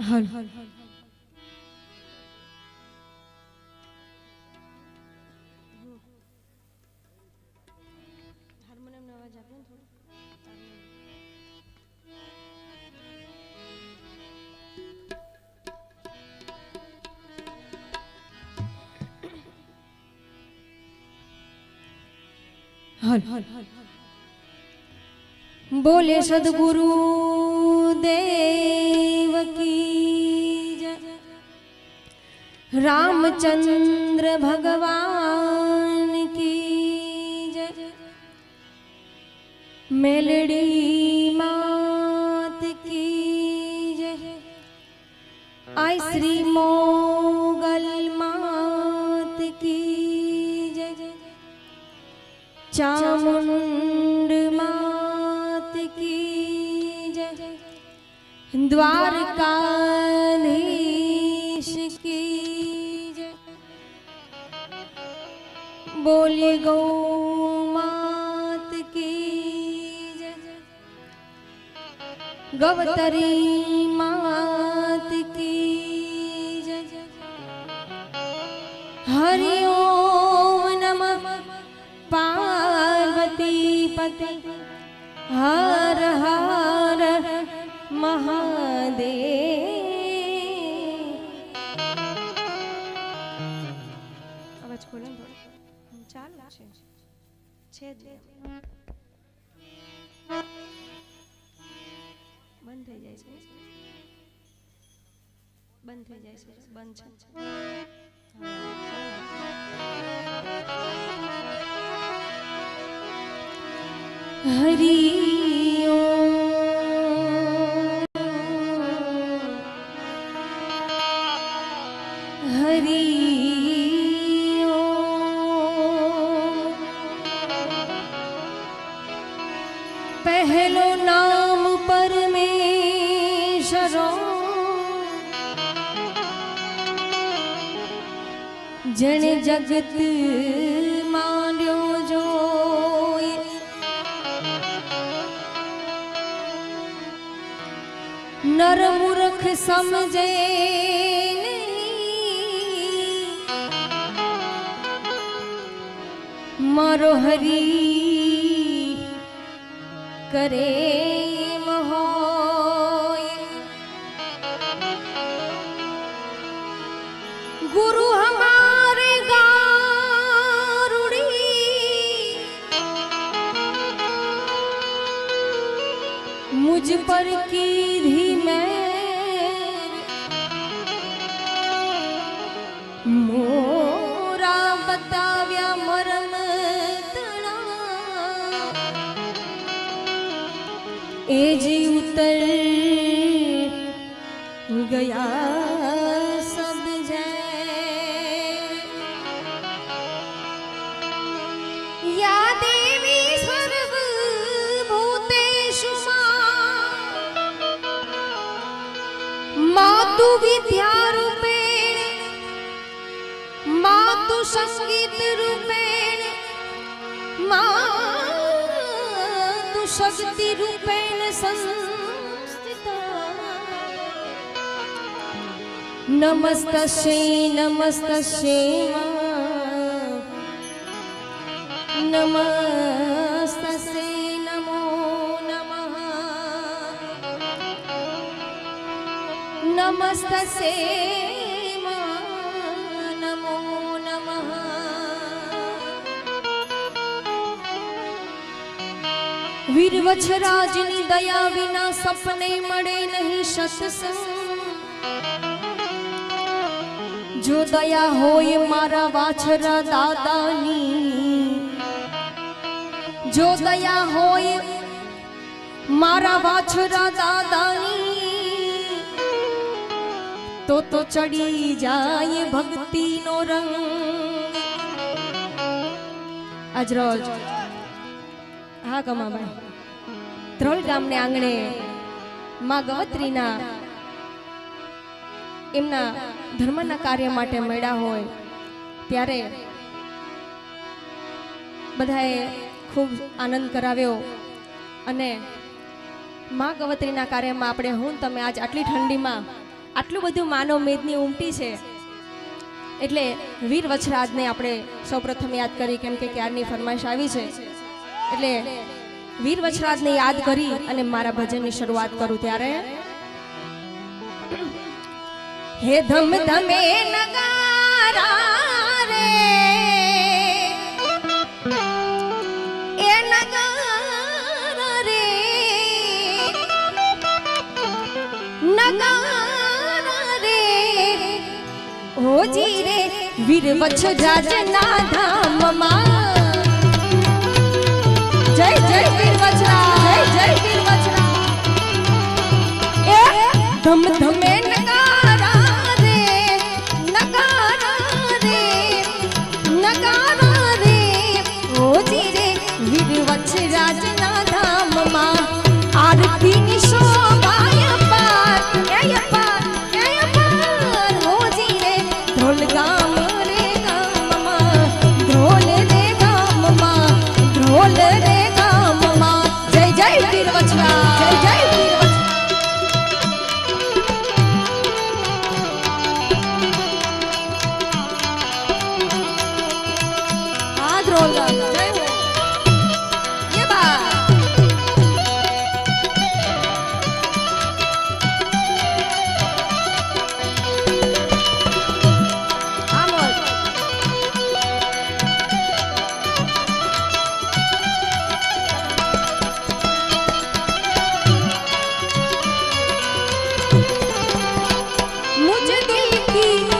આપો ને થોડો હલ. બોલે સદગુરુ દેવ રામચંદ્ર ભગવાન કી જય મેલડી માત કી જય આય શ્રી મોગલ માત કી જય ચામુંડ માત કી જય દ્વારકાધીશ બોલી ગૌ માત કી ગવતરી માત કી જય હરિ ઓમ નમઃ પાર્વતી પતિ હર હર મહાદેવ બંધ થઈ જાય છે. બંધ થઈ જાય છે. બંધ છે. હરી હરી જગત માંડ્યો જોઈ નર મૂર્ખ સમજે. મારો હરી કરે હોય पर की धी मैं मोरा बताव्या मरम तणा ए जी उतर गया સંગીત રૂપેણમાં તું શક્તિ રૂપેણ નમસ્તે નમસ્તે નમસ્તે નમો નમઃ. નમસ્તે वीरवच राजनी दया बिना सपने मड़े नहीं सत्संग। जो दया होय मारा वाछरा दादानी जो दया होय मारा वाछरा दादानी तो तो चढ़ी जाए भक्ति नो रंग। अजरोज, अजरोज। હા કમાભાઈ ધ્રોલ ગામને આંગણે માં ગવત્રીના એમના ધર્મના કાર્ય માટે મળ્યા હોય, ત્યારે બધાએ ખૂબ આનંદ કરાવ્યો. અને મા ગવત્રીના કાર્યમાં આપણે હું તમે આજ આટલી ઠંડીમાં આટલું બધું માનવ મેદની ઉમટી છે, એટલે વીર વછરાજને આપણે સૌપ્રથમ યાદ કરી, કેમ કે ક્યારની ફરમાઈશ આવી છે. એટલે વીર વચરાજને યાદ કરી અને મારા ભજનની શરૂઆત કરું ત્યારે હે ધમ ધમે નગારા રે. વીર વચ્છ જાજના ધામમાં ધમ ધમ কি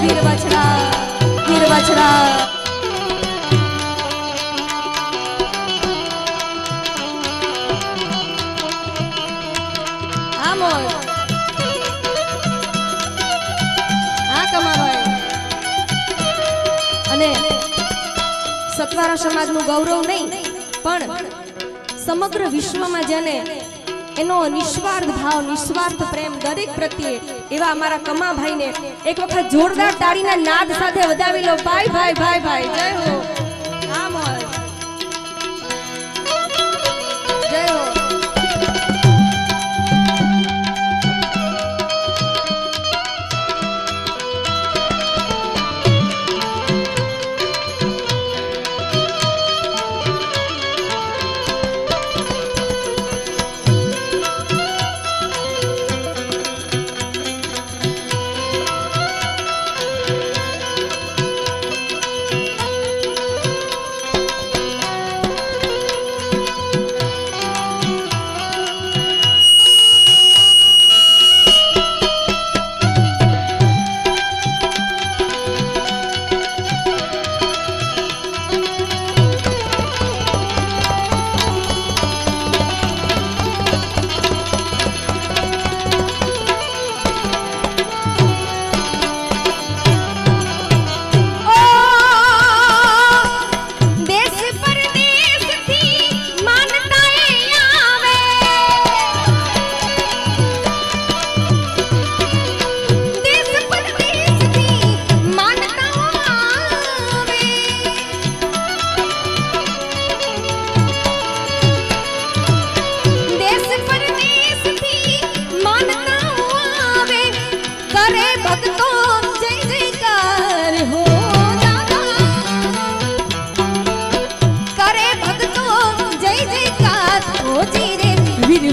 વીર વછડા વીર વછડા અને સત્વારા સમાજનું ગૌરવ નહીં પણ સમગ્ર વિશ્વમાં જેને એનો નિસ્વાર્થ ભાવ, નિસ્વાર્થ પ્રેમ દરેક પ્રત્યે એવા અમારા કમા ભાઈને એક વખત જોરદાર તાળીના નાદ સાથે વધાવી લો. ભાઈ ભાઈ ભાઈ ભાઈ, જય હો.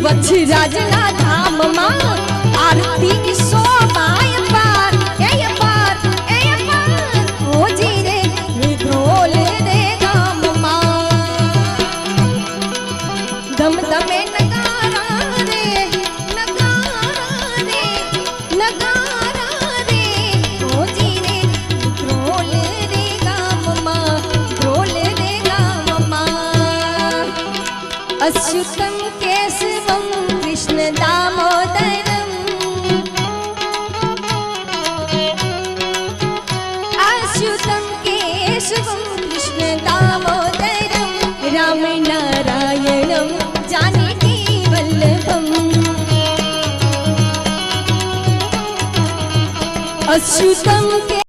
વચ્છરાજના ધામમાં આરતી શોભાય પાર, એ પાર એ પાર ઓજી રે ધ્રોલ રે ગામમાં. ધમ ધમે નગારા રે નગારા રે નગારા રે ઓજી રે ધ્રોલ રે ગામમાં ધ્રોલ રે ગામમાં. અચ્યુતમ અચ્યુતમ કે